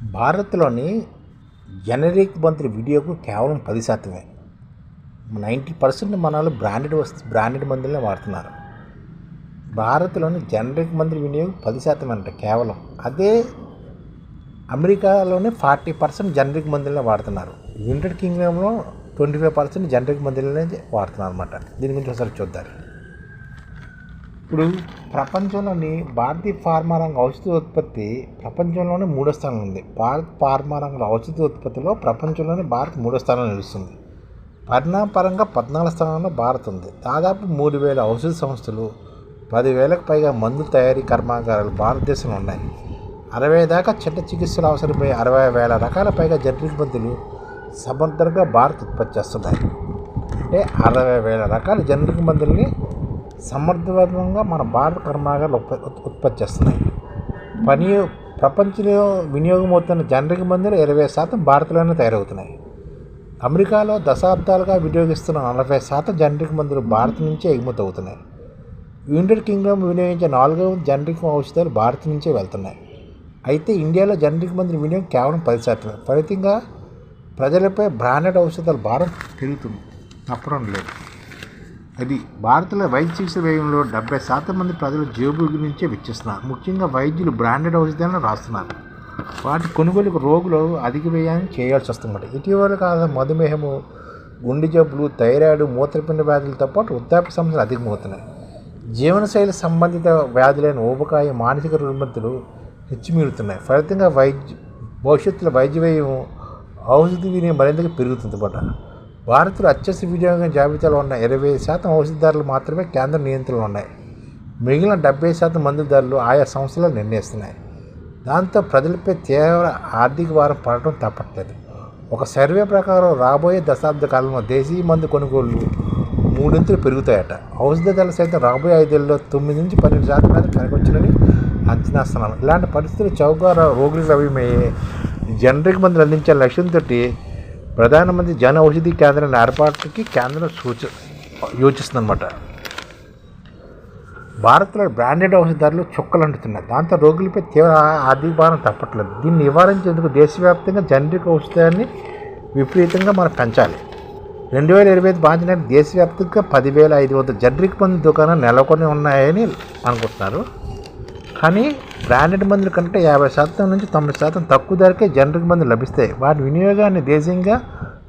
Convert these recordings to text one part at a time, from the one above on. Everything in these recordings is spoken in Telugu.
భారత్లోని జనరిక్ మంత్రి వీడియోకు కేవలం పది శాతమే. నైంటీ పర్సెంట్ మన వాళ్ళు బ్రాండెడ్ వస్తు బ్రాండెడ్ మందులనే వాడుతున్నారు. భారత్లోని జనరిక్ మందుల వినియోగం పది శాతం అంట కేవలం. అదే అమెరికాలోనే ఫార్టీ పర్సెంట్ జనరిక్ మందులనే వాడుతున్నారు. యునైటెడ్ కింగ్డమ్లో ట్వంటీ ఫైవ్ పర్సెంట్ జనరిక్ మందులనే వాడుతున్నారు అనమాట దీని గురించి ఒకసారి చూద్దాం. ఇప్పుడు ప్రపంచంలోని భారతీయ ఫార్మా రంగ ఔషధ ఉత్పత్తి ప్రపంచంలోనే మూడో స్థానంలో ఉంది. భారత్ ఫార్మా రంగ ఔషధ ఉత్పత్తిలో ప్రపంచంలోనే భారత్ మూడో స్థానంలో నిలుస్తుంది. పరిణామపరంగా పద్నాలుగు స్థానంలో భారత్ ఉంది. దాదాపు మూడు వేల ఔషధ సంస్థలు పదివేలకు పైగా మందు తయారీ కర్మాగారాలు భారతదేశంలో ఉన్నాయి. అరవై దాకా చిన్న చికిత్సలు అవసరమయ్యే అరవై వేల రకాల పైగా జనరిక్ మందులు సమర్థంగా భారత్ ఉత్పత్తి చేస్తున్నాయి. అంటే అరవై వేల రకాల జనరిక్ మందుల్ని సమర్థవంతంగా మన భారత కర్మాగారాలు ఉత్పత్తి చేస్తున్నాయి. పని ప్రపంచంలో వినియోగం అవుతున్న జనరిక్ మందులు ఇరవై శాతం భారత్లోనే తయారవుతున్నాయి. అమెరికాలో దశాబ్దాలుగా వినియోగిస్తున్న నలభై శాతం జనరిక్ మందులు భారత్ నుంచే ఎగుమతి అవుతున్నాయి యునైటెడ్ కింగ్డమ్ వినియోగించే నాలుగవ జనరిక్ ఔషధాలు భారత్ నుంచే వెళ్తున్నాయి. అయితే ఇండియాలో జనరిక్ మందుల వినియోగం కేవలం పది శాతమే. ఫలితంగా ప్రజలపై బ్రాండెడ్ ఔషధాల భారం పెరుగుతుంది. తప్పడం లేదు. అది భారత్లో వైద్య చికిత్స వ్యయంలో డెబ్బై శాతం మంది ప్రజలు జేబు నుంచే వెచ్చిస్తున్నారు. ముఖ్యంగా వైద్యులు బ్రాండెడ్ ఔషధాలను రాస్తున్నారు. వాటి కొనుగోలుకు రోగులు అధిక వ్యయాన్ని చేయాల్సి వస్తుంది ఇటీవల కాలం మధుమేహము గుండె జబ్బులు థైరాయిడ్ మూత్రపిండ వ్యాధులతో పాటు వృద్ధాప్య సమస్యలు అధికమవుతున్నాయి. జీవనశైలి సంబంధిత వ్యాధులైన ఊబకాయ మానసిక రుగ్మతులు హెచ్చుమీరుతున్నాయి. ఫలితంగా వైద్య భవిష్యత్తులో వైద్య వ్యయం ఔషధ వినియోగం మరింతగా పెరుగుతుంది అన్నమాట భారత్లో అత్యవసర వినియోగం జాబితాలో ఉన్న ఇరవై శాతం ఔషధ ధరలు మాత్రమే కేంద్ర నియంత్రణలో ఉన్నాయి. మిగిలిన డెబ్బై శాతం మందు ధరలు ఆయా సంస్థలు నిర్ణయిస్తున్నాయి. దాంతో ప్రజలపై తీవ్ర ఆర్థిక భారం పడటం తప్పట్లేదు. ఒక సర్వే ప్రకారం రాబోయే దశాబ్ద కాలంలో దేశీయ మందు కొనుగోళ్ళు మూడింతలు పెరుగుతాయట. ఔషధ ధరలు సైతం రాబోయే ఐదేళ్ళలో తొమ్మిది నుంచి పన్నెండు శాతం మీద పెరగొచ్చునని అంచనా ఇస్తున్నాను ఇలాంటి పరిస్థితులు చౌకగా రోగులకు లభ్యమయ్యే జనరిక్ మందులు అందించే లక్ష్యంతో ప్రధానమంత్రి జన ఔషధి కేంద్రం ఏర్పాటుకి కేంద్రం సూచ యోచిస్తుందన్నమాట. భారత్లో బ్రాండెడ్ ఔషధ ధరలు చుక్కలు అంటుతున్నాయి. దాంతో రోగులపై తీవ్ర ఆర్థిక భారం తప్పట్లేదు. దీన్ని నివారించేందుకు దేశవ్యాప్తంగా జనరిక్ ఔషధాన్ని విపరీతంగా మనం పెంచాలి. రెండు వేల ఇరవై ఐదు బాధ్యత దేశవ్యాప్తంగా పదివేల ఐదు వందల జనరిక్ మంది దుకాణాలు నెలకొని ఉన్నాయని అనుకుంటున్నారు కానీ బ్రాండెడ్ మందుల కంటే యాభై శాతం నుంచి తొంభై శాతం తక్కువ ధరకే జనరిక్ మందులు లభిస్తాయి. వాటి వినియోగాన్ని దేశీయంగా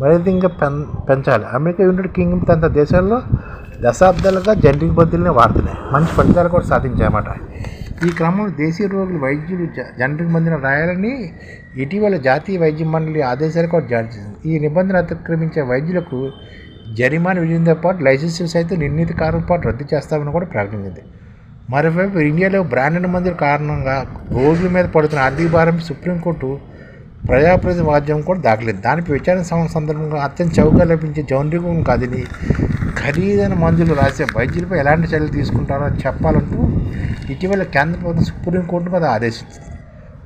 మరింతగా పెం పెంచాలి. అమెరికా యునైటెడ్ కింగ్డమ్ తన దేశాల్లో దశాబ్దాలుగా జనరిక్ మందులనే వాడుతున్నాయి. మంచి ఫలితాలు కూడా సాధించాయన్నమాట. ఈ క్రమంలో దేశీయ రోగులు వైద్యులు జ- జనరిక్ మందులు రాయాలని ఇటీవల జాతీయ వైద్య మండలి ఆదేశాలు కూడా జారీ చేసింది. ఈ నిబంధన అతిక్రమించే వైద్యులకు జరిమానా విజయంతో పాటు లైసెన్సులు సైతం నిర్ణీత కారణం పాటు రద్దు చేస్తామని కూడా ప్రకటించింది. మరోవైపు ఇండియాలో బ్రాండెడ్ మందుల కారణంగా రోడ్ల మీద పడుతున్న ఆర్థిక భారం సుప్రీంకోర్టు ప్రజాప్రతి వాద్యం కూడా దాఖలేదు దానిపై విచారణ సం- సందర్భంగా అత్యంత చౌకగా లభించే జౌండ్రికం కాదని ఖరీదైన మందులు రాసే వైద్యులపై ఎలాంటి చర్యలు తీసుకుంటారో చెప్పాలంటూ ఇటీవల కేంద్ర ప్రభుత్వం సుప్రీంకోర్టు మీద ఆదేశించింది.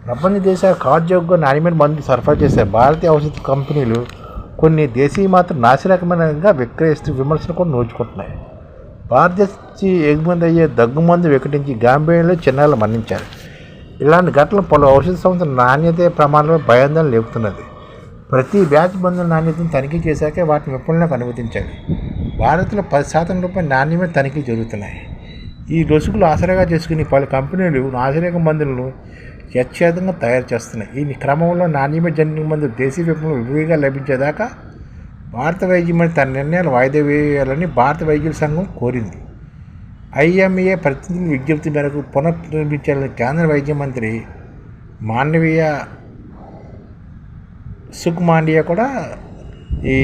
ప్రపంచ దేశాలు కాజోగ్గా నాణ్యమైన మందులు సరఫరా చేసే భారతీయ ఔషధ కంపెనీలు కొన్ని దేశీయ మాత్రం నాసిరకమైనగా విక్రయిస్తూ విమర్శలు కూడా నోచుకుంటున్నాయి. భారతదేశ ఎగుమతి అయ్యే దగ్గుమందు వికటించి గాంభీర్యంలో చిన్నారులు మరణించారు. ఇలాంటి ఘటనలు పలు ఔషధ సంస్థల నాణ్యత ప్రమాణాలు భయాందోళన లేపుతున్నది ప్రతి బ్యాచ్ మందుల నాణ్యతను తనిఖీ చేశాకే వాటిని విపణనకు అనుమతించాలి భారత్లో పది శాతం రూపాయల నాణ్యమైన తనిఖీలు జరుగుతున్నాయి. ఈ లొసుగులు ఆసరాగా చేసుకుని పలు కంపెనీలు నాసిరక మందులను యథేచ్ఛంగా తయారు చేస్తున్నాయి. ఈ క్రమంలో నాణ్యమైన జన్మ మందులు దేశీయ విపణిలో విరివిగా లభించేదాకా భారత వైద్యమని తన నిర్ణయాలు వాయిదా వేయాలని భారత వైద్యుల సంఘం కోరింది. ఐఎంఏ ప్రతినిధుల విజ్ఞప్తి మేరకు పునర్నిర్మించాలని కేంద్ర వైద్య మంత్రి మాండవీయ సుఖ్ మాండియా కూడా ఈ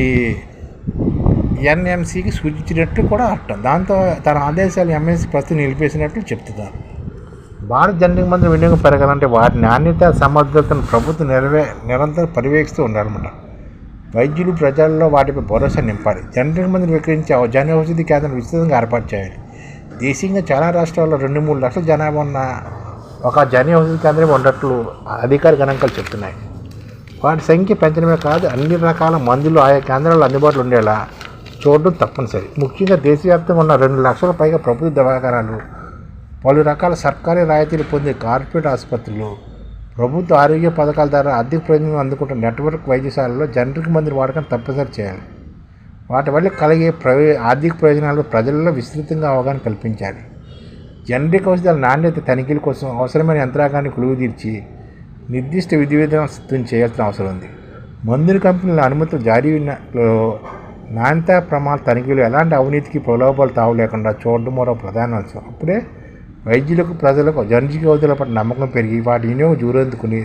ఎన్ఎంసీకి సూచించినట్టు కూడా అర్థం దాంతో తన ఆదేశాలు ఎంఎంసీ ప్రస్తుతం నిలిపేసినట్లు చెప్తున్నారు. భారత జనరిక్ మందుల వినియోగం పెరగాలంటే వారి నాణ్యత సమర్థతను ప్రభుత్వం నెరవే నిరంతరం పర్యవేక్షిస్తూ ఉండాలన్నమాట. వైద్యులు ప్రజల్లో వాటిపై భరోసా నింపాలి. జనరిక్ మందులు విక్రయించే జన ఔషధి కేంద్రం విస్తృతంగా ఏర్పాటు చేయాలి. దేశీయంగా చాలా రాష్ట్రాల్లో రెండు మూడు లక్షల జనాభా ఉన్న ఒక జన ఔషధి కేంద్రం ఉన్నట్లు అధికార గణాంకాలు చెప్తున్నాయి. వాటి సంఖ్య పెంచడమే కాదు అన్ని రకాల మందులు ఆయా కేంద్రాల్లో అందుబాటులో ఉండేలా చూడడం తప్పనిసరి. ముఖ్యంగా దేశవ్యాప్తంగా ఉన్న రెండు లక్షల పైగా ప్రభుత్వ దవాఖానాలు పలు రకాల సర్కారీ రాయితీలు పొందే కార్పొరేట్ ఆసుపత్రులు ప్రభుత్వ ఆరోగ్య పథకాల ద్వారా ఆర్థిక ప్రయోజనం అందుకుంటున్న నెట్వర్క్ వైద్యశాలలో జనరిక్ మందుల వాడకం తప్పనిసరి చేయాలి. వాటి వల్ల కలిగే ప్రయో ఆర్థిక ప్రయోజనాలు ప్రజల్లో విస్తృతంగా అవగాహన కల్పించాలి. జనరిక్ ఔషధాల నాణ్యత తనిఖీల కోసం అవసరమైన యంత్రాంగాన్ని కొలువు తీర్చి నిర్దిష్ట విధి విధానం సిద్ధం చేయాల్సిన అవసరం ఉంది. మందుల కంపెనీల అనుమతులు జారీ నాణ్యత ప్రమాణ తనిఖీలు ఎలాంటి అవినీతికి ప్రలోభాలు తావు లేకుండా చూడడం మరో ప్రధాన అంశం. అప్పుడే వైద్యులకు ప్రజలకు జనరిక ఔషధాల పట్ల నమ్మకం పెరిగి వాటి వినియోగం జూరందుకుని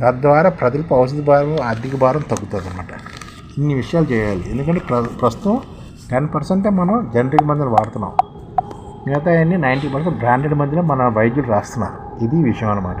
తద్వారా ప్రజలకు ఔషధ భారం ఆర్థిక భారం తగ్గుతుంది అన్నమాట ఇన్ని విషయాలు చేయాలి. ఎందుకంటే ప్ర ప్రస్తుతం టెన్ పర్సెంటే మనం జనరిక్ మందులు వాడుతున్నాం. మిగతా అన్ని నైంటీ పర్సెంట్ బ్రాండెడ్ మందులు మన వైద్యులు రాస్తున్నారు. ఇది విషయం అనమాట